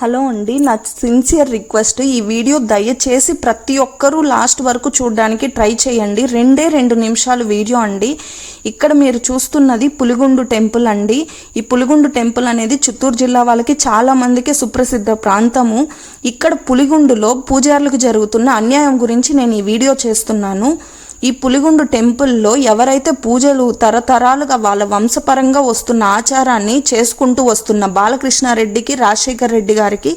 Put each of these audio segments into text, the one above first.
Hello అండి నా sincere request. ఈ వీడియో దయచేసి ప్రతి ఒక్కరూ లాస్ట్ వరకు చూడడానికి ట్రై చేయండి. రెండే రెండు నిమిషాలు వీడియో అండి. ఇక్కడ మీరు చూస్తున్నది పులిగుండు టెంపుల్ అండి. ఈ పులిగుండు టెంపుల్ అనేది చిత్తూరు జిల్లా వాళ్ళకి చాలా మందికి సుప్రసిద్ధ ప్రాంతము. ఇక్కడ పులిగుండులో పూజారులకు జరుగుతున్న అన్యాయం గురించి నేను ఈ వీడియో చేస్తున్నాను. ఈ పులిగుండు టెంపుల్లో ఎవరైతే పూజలు తరతరాలుగా వాళ్ళ వంశపరంగా వస్తున్న ఆచారాన్ని చేసుకుంటూ వస్తున్న బాలకృష్ణారెడ్డికి రాజశేఖర్ రెడ్డి గారికి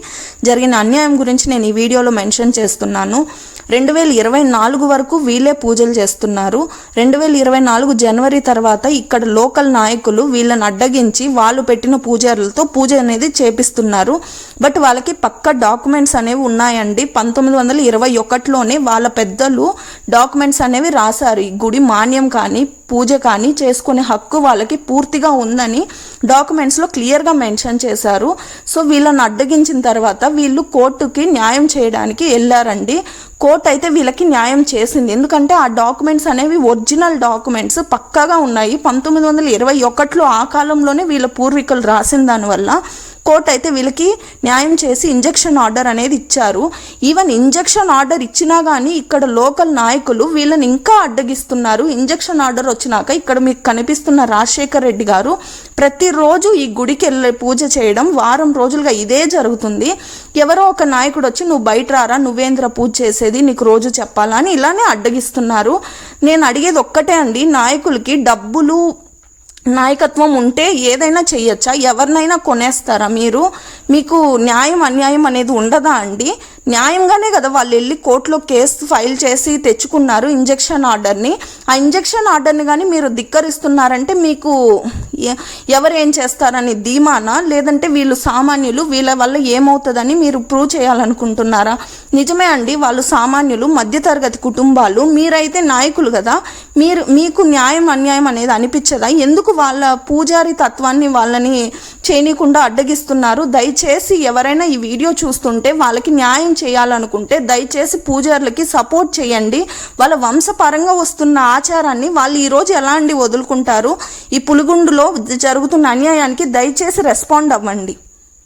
జరిగిన అన్యాయం గురించి నేను ఈ వీడియోలో మెన్షన్ చేస్తున్నాను. రెండు వేల ఇరవై నాలుగు వరకు వీళ్ళే పూజలు చేస్తున్నారు. రెండు వేల ఇరవై నాలుగు జనవరి తర్వాత ఇక్కడ లోకల్ నాయకులు వీళ్ళని అడ్డగించి వాళ్ళు పెట్టిన పూజారులతో పూజ అనేది చేపిస్తున్నారు. బట్ వాళ్ళకి పక్క డాక్యుమెంట్స్ అనేవి ఉన్నాయండి. పంతొమ్మిది వందల ఇరవై ఒకటిలోనే వాళ్ళ పెద్దలు డాక్యుమెంట్స్ అనేవి రాశారు. ఈ గుడి మాన్యం కానీ పూజ కానీ చేసుకునే హక్కు వాళ్ళకి పూర్తిగా ఉందని డాక్యుమెంట్స్లో క్లియర్గా మెన్షన్ చేశారు. సో వీళ్ళని అడ్డగించిన తర్వాత వీళ్ళు కోర్టుకి న్యాయం చేయడానికి వెళ్ళారండి. కోర్టు అయితే వీళ్ళకి న్యాయం చేసింది. ఎందుకంటే ఆ డాక్యుమెంట్స్ అనేవి ఒరిజినల్ డాక్యుమెంట్స్ పక్కాగా ఉన్నాయి. పంతొమ్మిది వందల ఇరవై ఒకటిలో ఆ కాలంలోనే వీళ్ళ పూర్వీకులు రాసిన దానివల్ల. కోర్టు అయితే వీళ్ళకి న్యాయం చేసి ఇంజక్షన్ ఆర్డర్ అనేది ఇచ్చారు. ఈవెన్ ఇంజెక్షన్ ఆర్డర్ ఇచ్చినా కానీ ఇక్కడ లోకల్ నాయకులు వీళ్ళని ఇంకా అడ్డగిస్తున్నారు. ఇంజెక్షన్ ఆర్డర్ వచ్చినాక ఇక్కడ మీకు కనిపిస్తున్న రాజశేఖర్ రెడ్డి గారు ప్రతిరోజు ఈ గుడికి వెళ్ళి పూజ చేయడం వారం రోజులుగా ఇదే జరుగుతుంది. ఎవరో ఒక నాయకుడు వచ్చి నువ్వు బయట రారా నువ్వేంద్ర పూజ చేసేది నీకు రోజు చెప్పాలా అని ఇలానే అడ్డగిస్తున్నారు. నేను అడిగేది ఒక్కటే అండి నాయకులకి డబ్బులు నాయకత్వం ఉంటే ఏదైనా చేయొచ్చా ఎవరినైనా కొనేస్తారా మీరు? మీకు న్యాయం అన్యాయం అనేది ఉండదా అండి? న్యాయంగానే కదా వాళ్ళు వెళ్ళి కోర్టులో కేసు ఫైల్ చేసి తెచ్చుకున్నారు ఇంజెక్షన్ ఆర్డర్ని. ఆ ఇంజెక్షన్ ఆర్డర్ని కానీ మీరు ధిక్కరిస్తున్నారంటే మీకు ఎ- ఎవరు ఏం చేస్తారని ధీమానా? లేదంటే వీళ్ళు సామాన్యులు వీళ్ళ వల్ల ఏమవుతుందని మీరు ప్రూవ్ చేయాలనుకుంటున్నారా? నిజమే అండి వాళ్ళు సామాన్యులు మధ్యతరగతి కుటుంబాలు మీరైతే నాయకులు కదా. మీరు మీకు న్యాయం అన్యాయం అనేది అనిపించదా? ఎందుకు వాళ్ళ పూజారి తత్వాన్ని వాళ్ళని చేయనీయకుండా అడ్డగిస్తున్నారు? దయచేసి ఎవరైనా ఈ వీడియో చూస్తుంటే వాళ్ళకి న్యాయం చేయాలనుకుంటే దయచేసి పూజారులకి సపోర్ట్ చేయండి. వాళ్ళ వంశపరంగా వస్తున్న ఆచారాన్ని వాళ్ళు ఈరోజు ఎలా అండి వదులుకుంటారు? ఈ పులిగుండులో జరుగుతున్న అన్యాయానికి దయచేసి రెస్పాండ్ అవ్వండి.